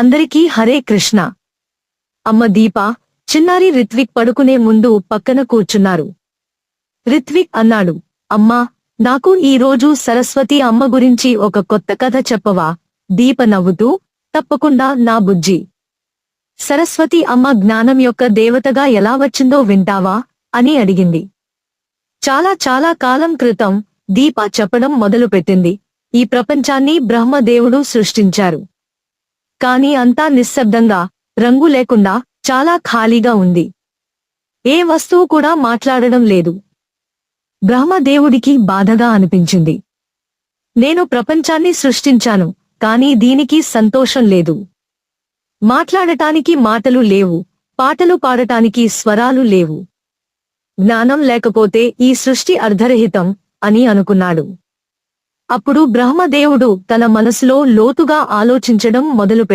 అందరికీ హరే కృష్ణ. అమ్మ దీప చిన్నారి రిత్విక్ పడుకునే ముందు పక్కన కూర్చున్నారు. రిత్విక్ అన్నాడు అమ్మా నాకు ఈ రోజు సరస్వతి అమ్మ గురించి ఒక కొత్త కథ చెప్పవా? దీప నవ్వుతూ తప్పకుండా నా బుజ్జి. సరస్వతి అమ్మ జ్ఞానం యొక్క దేవతగా ఎలా వచ్చిందో వింటావా? అని అడిగింది. చాలా చాలా కాలం క్రితం దీప చెప్పడం మొదలుపెట్టింది. ఈ ప్రపంచాన్ని బ్రహ్మదేవుడు సృష్టించారు. కానీ అంతా నిశ్శబ్దంగా రంగు లేకుండా చాలా ఖాళీగా ఉంది. ఏ వస్తువు కూడా మాట్లాడడం లేదు. బ్రహ్మదేవుడికి బాధగా అనిపించింది. నేను ప్రపంచాన్ని సృష్టించాను కానీ దీనికి సంతోషం లేదు. మాట్లాడటానికి మాటలు లేవు పాటలు పాడటానికి స్వరాలు లేవు. జ్ఞానం లేకపోతే ఈ సృష్టి అర్ధరహితం అని అనుకున్నాడు. అప్పుడు బ్రహ్మదేవుడు తన మనసులో లోతుగా ఆలోచించడం మొదలుపెట్టాడు